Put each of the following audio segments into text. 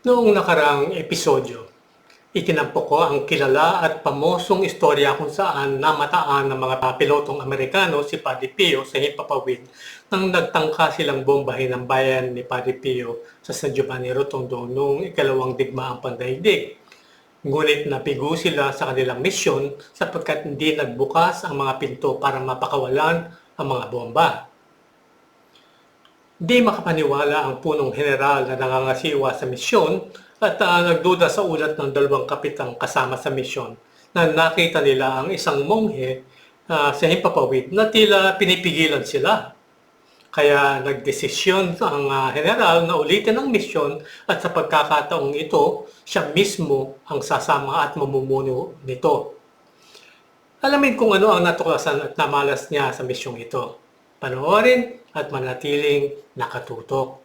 Noong nakaraang episodyo, itinampok ko ang kilala at pamosong istorya kung saan namataan ng mga pilotong Amerikano si Padre Pio sa Himpapawid nang nagtangka silang bombahin ang bayan ni Padre Pio sa San Giovanni Rotondo noong ikalawang digmaang pandaigdig. Ngunit napigo sila sa kanilang misyon sapagkat hindi nagbukas ang mga pinto para mapakawalan ang mga bomba. Di makapaniwala ang punong general na nangangasiwa sa misyon at ah, nagduda sa ulat ng dalawang kapitang kasama sa misyon na nakita nila ang isang monghe ah, sa himpapawid na tila pinipigilan sila. Kaya nagdesisyon ang ah, general na ulitin ang misyon at sa pagkakataong ito, siya mismo ang sasama at mamumuno nito. Alamin kung ano ang natuklasan at namalas niya sa misyong ito. Panoorin at manatiling nakatutok.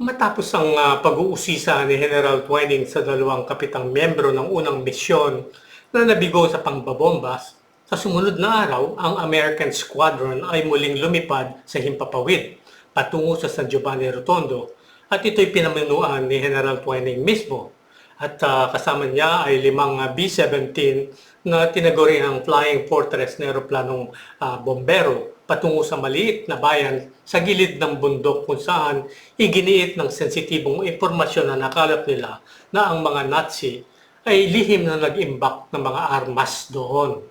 Matapos ang ah, pag-uusisa ni General Twining sa dalawang kapitang miyembro ng unang misyon na nabigo sa pangbabombas, sa sumunod na araw, ang American Squadron ay muling lumipad sa Himpapawid patungo sa San Giovanni Rotondo at ito'y pinamunuan ni General Twining mismo at ah, kasama niya ay limang ah, B-17 na tinaguriang Flying Fortress na aeroplanong ah, bombero patungo sa maliit na bayan sa gilid ng bundok kung saan iginiit ng sensitibong impormasyon na nakalap nila na ang mga Nazi ay lihim na nag-imbak ng mga armas doon.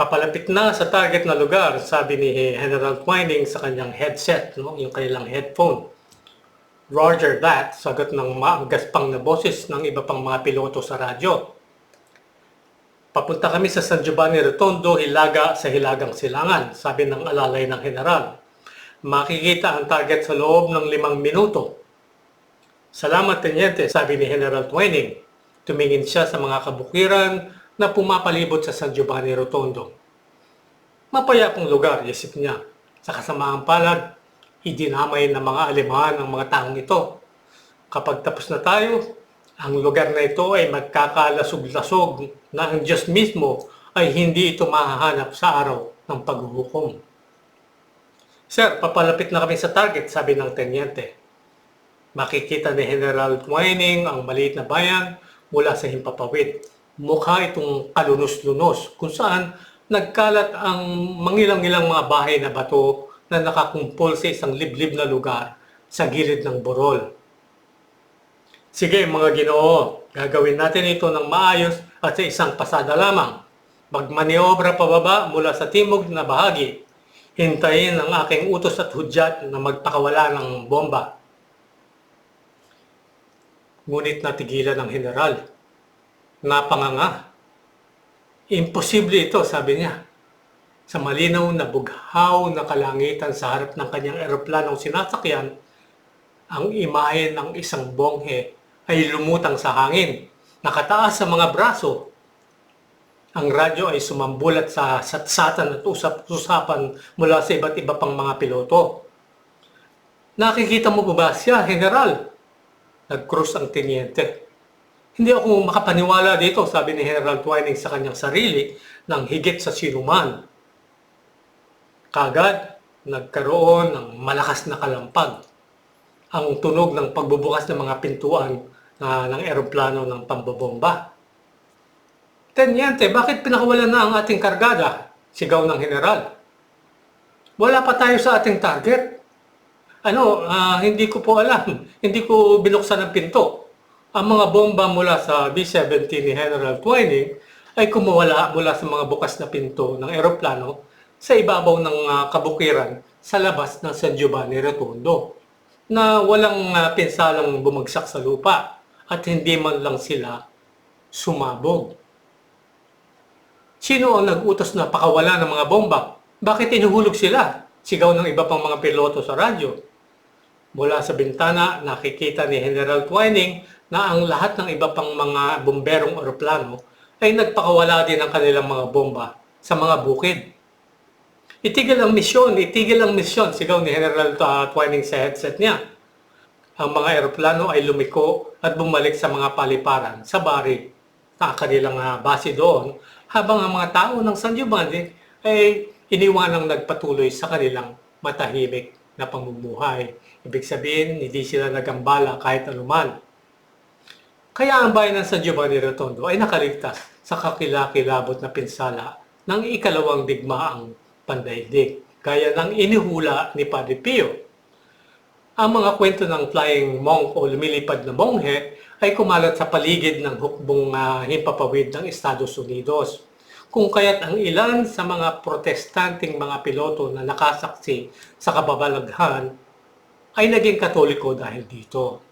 Papalapit na sa target na lugar, sabi ni General Twining sa kanyang headset, no, yung kanilang headphone. Roger that, sagot ng maagaspang na boses ng iba pang mga piloto sa radyo. Papunta kami sa San Giovanni Rotondo, Hilaga sa Hilagang Silangan, sabi ng alalay ng general. Makikita ang target sa loob ng limang minuto. Salamat, Teniente, sabi ni General Twining. Tumingin siya sa mga kabukiran na pumapalibot sa San Giovanni Rotondo. Mapayapang lugar, isip niya. Sa kasamaang palad, idinamay ng mga alimahan ang mga taong ito. Kapag tapos na tayo, ang lugar na ito ay magkakalasog-lasog na ang Diyos mismo ay hindi ito mahahanap sa araw ng paghuhukom. Sir, papalapit na kami sa target, sabi ng tenyente. Makikita ni General Twining ang maliit na bayan mula sa Himpapawid. Mukha itong kalunos-lunos kung saan nagkalat ang mangilang-ilang mga bahay na bato na nakakumpol sa isang liblib na lugar sa gilid ng borol. Sige mga ginoo, gagawin natin ito ng maayos at sa isang pasada lamang. Magmaniobra pababa mula sa timog na bahagi. Hintayin ang aking utos at hudyat na magpakawala ng bomba. Ngunit natigilan ng general. Napanganga. Imposible ito, sabi niya. Sa malinaw na bughaw na kalangitan sa harap ng kanyang eroplanong sinasakyan, ang imahe ng isang bonghe ay lumutang sa hangin, nakataas sa mga braso. Ang radyo ay sumambulat sa satsatan at usap-usapan mula sa iba't iba pang mga piloto. Nakikita mo ba ba siya, General? Nag-cross ang tiniente. Hindi ako makapaniwala dito, sabi ni General Twining sa kanyang sarili, ng higit sa sinuman. Kagad, nagkaroon ng malakas na kalampag. Ang tunog ng pagbubukas ng mga pintuan na ng eroplano ng pambobomba. Tenyente, bakit pinakawalan na ang ating kargada? Sigaw ng general. Wala pa tayo sa ating target. Ano, ah, hindi ko po alam. Hindi ko binuksan ang pinto. Ang mga bomba mula sa B-17 ni General Twining ay kumawala mula sa mga bukas na pinto ng eroplano sa ibabaw ng ah, kabukiran sa labas ng San Giovanni Rotondo na walang ah, pinsalang bumagsak sa lupa at hindi man lang sila sumabog. Sino ang nag-utos na pakawala ng mga bomba? Bakit inuhulog sila? Sigaw ng iba pang mga piloto sa radyo. Mula sa bintana, nakikita ni General Twining na ang lahat ng iba pang mga bomberong eroplano ay nagpakawala din ng kanilang mga bomba sa mga bukid. Itigil ang misyon, itigil ang misyon, sigaw ni General uh, Twining sa headset niya. Ang mga eroplano ay lumiko at bumalik sa mga paliparan sa Bari na kanilang ah, base doon, habang ang mga tao ng San Giovanni ay iniwanang nagpatuloy sa kanilang matahimik na pamumuhay. Ibig sabihin, hindi sila nagambala kahit anuman. Kaya ang bayan ng San Giovanni Rotondo ay nakaligtas sa kakilakilabot na pinsala ng ikalawang digmaang pandaigdig, gaya ng inihula ni Padre Pio. Ang mga kwento ng flying monk o lumilipad na monghe ay kumalat sa paligid ng hukbong uh, himpapawid ng Estados Unidos. Kung kaya't ang ilan sa mga protestanting mga piloto na nakasaksi sa kababalaghan ay naging katoliko dahil dito.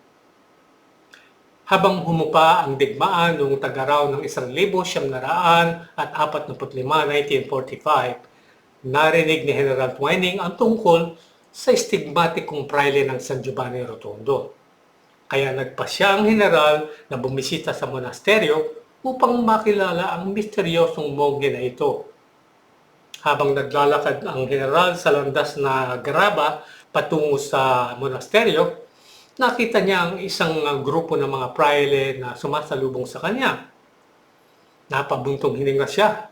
Habang humupa ang digmaan noong tagaraw ng 1,745, 1945, narinig ni General Twining ang tungkol sa stigmatikong praile ng San Giovanni Rotondo. Kaya nagpasya ang general na bumisita sa monasteryo upang makilala ang misteryosong mongge na ito. Habang naglalakad ang general sa landas na graba patungo sa monasteryo, nakita niya ang isang uh, grupo ng mga praile na sumasalubong sa kanya. Napabuntong hininga siya.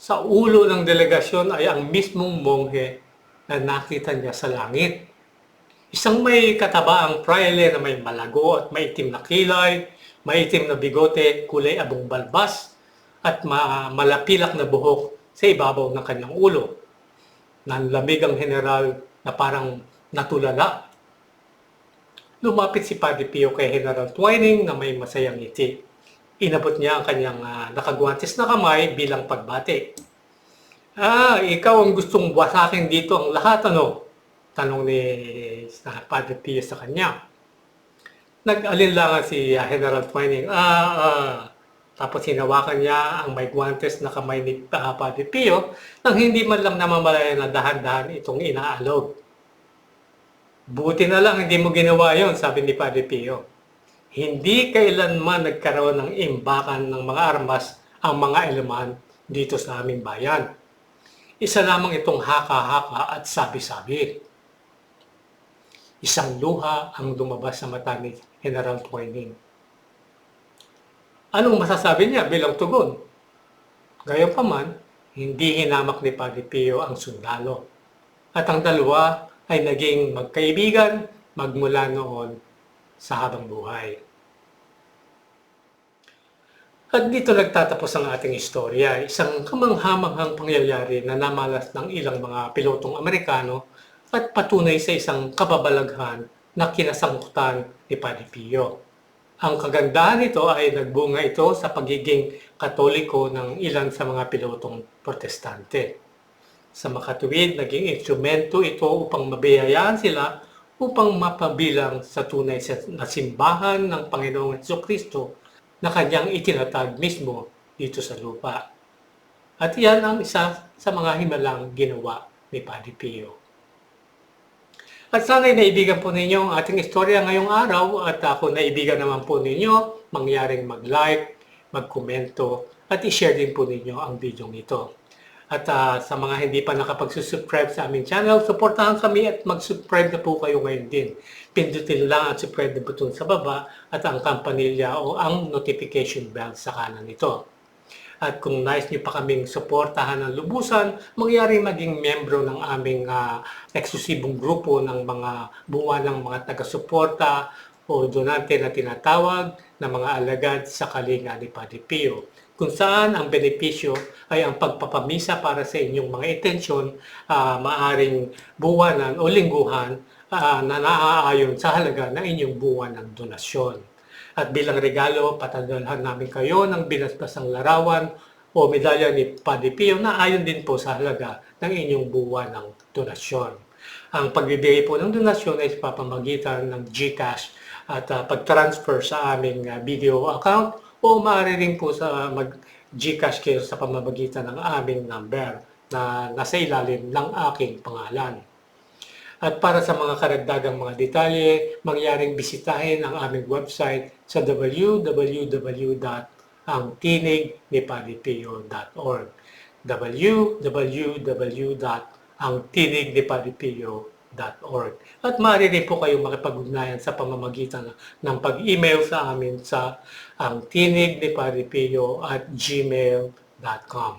Sa ulo ng delegasyon ay ang mismong monghe na nakita niya sa langit. Isang may katabaang praile na may malago at maitim na kilay, maitim na bigote, kulay abong balbas, at ma- malapilak na buhok sa ibabaw ng kanyang ulo. Nanlamig ang general na parang natulala lumapit si Padre Pio kay General Twining na may masayang ngiti. Inabot niya ang kanyang uh, nakagwantes na kamay bilang pagbati. Ah, ikaw ang gustong wasakin dito ang lahat, ano? Tanong ni uh, Padre Pio sa kanya. Nag-alinlangan si uh, General Twining. Ah, ah, tapos hinawakan niya ang may guantes na kamay ni uh, Padre Pio nang hindi man lang namamalaya na dahan-dahan itong inaalog. Buti na lang hindi mo ginawa yon, sabi ni Padre Pio. Hindi kailanman nagkaroon ng imbakan ng mga armas ang mga eleman dito sa aming bayan. Isa lamang itong haka-haka at sabi-sabi. Isang luha ang lumabas sa mata ni General Twining. Anong masasabi niya bilang tugon? Gayunpaman, hindi hinamak ni Padre Pio ang sundalo. At ang dalawa ay naging magkaibigan magmula noon sa habang buhay. At dito nagtatapos ang ating istorya, isang kamanghamanghang pangyayari na namalas ng ilang mga pilotong Amerikano at patunay sa isang kababalaghan na kinasangkutan ni Padre Pio. Ang kagandahan nito ay nagbunga ito sa pagiging katoliko ng ilan sa mga pilotong protestante. Sa makatuwid, naging instrumento ito upang mabiyayaan sila upang mapabilang sa tunay na simbahan ng Panginoong Heso Kristo na kanyang itinatag mismo dito sa lupa. At yan ang isa sa mga himalang ginawa ni Padre Pio. At sana'y naibigan po ninyo ang ating istorya ngayong araw at ako naibigan naman po ninyo mangyaring mag-like, mag-komento at i-share din po ninyo ang video nito. At uh, sa mga hindi pa nakapag-subscribe sa aming channel, supportahan kami at mag-subscribe na po kayo ngayon din. Pindutin lang ang subscribe na button sa baba at ang kampanilya o ang notification bell sa kanan nito. At kung nais niyo pa kaming suportahan ng lubusan, mangyari maging membro ng aming uh, eksklusibong grupo ng mga buwan ng mga taga-suporta o donante na tinatawag na mga alagad sa kalinga ni Padre Pio kung saan ang benepisyo ay ang pagpapamisa para sa inyong mga intensyon, uh, maaring buwanan o lingguhan uh, na naaayon sa halaga ng inyong buwan ng donasyon. At bilang regalo, patadalhan namin kayo ng binasbasang larawan o medalya ni Padre na ayon din po sa halaga ng inyong buwan ng donasyon. Ang pagbibigay po ng donasyon ay sa papamagitan ng GCash at uh, pag-transfer sa aming uh, video account o maaari rin po sa mag-Gcash kayo sa pamamagitan ng aming number na nasa ilalim ng aking pangalan. At para sa mga karagdagang mga detalye, mangyaring bisitahin ang aming website sa www.angtinignipalipio.org www.angtinignipalipio.org At maaari po kayo makipag-ugnayan sa pamamagitan ng pag-email sa amin sa ang tinig ni Padre Pio at gmail.com.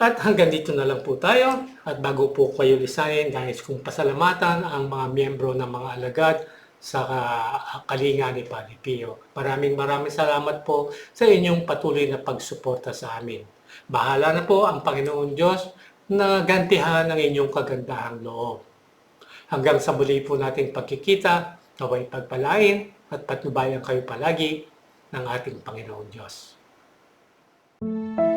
At hanggang dito na lang po tayo. At bago po kayo lisanin, guys, kung pasalamatan ang mga miyembro ng mga alagad sa ka- kalinga ni Padre Pio. Maraming maraming salamat po sa inyong patuloy na pagsuporta sa amin. Bahala na po ang Panginoon Diyos na gantihan ang inyong kagandahang loob. Hanggang sa muli po nating pagkikita, naway pagpalain at patnubayan kayo palagi ng ating Panginoon Diyos. Thank you.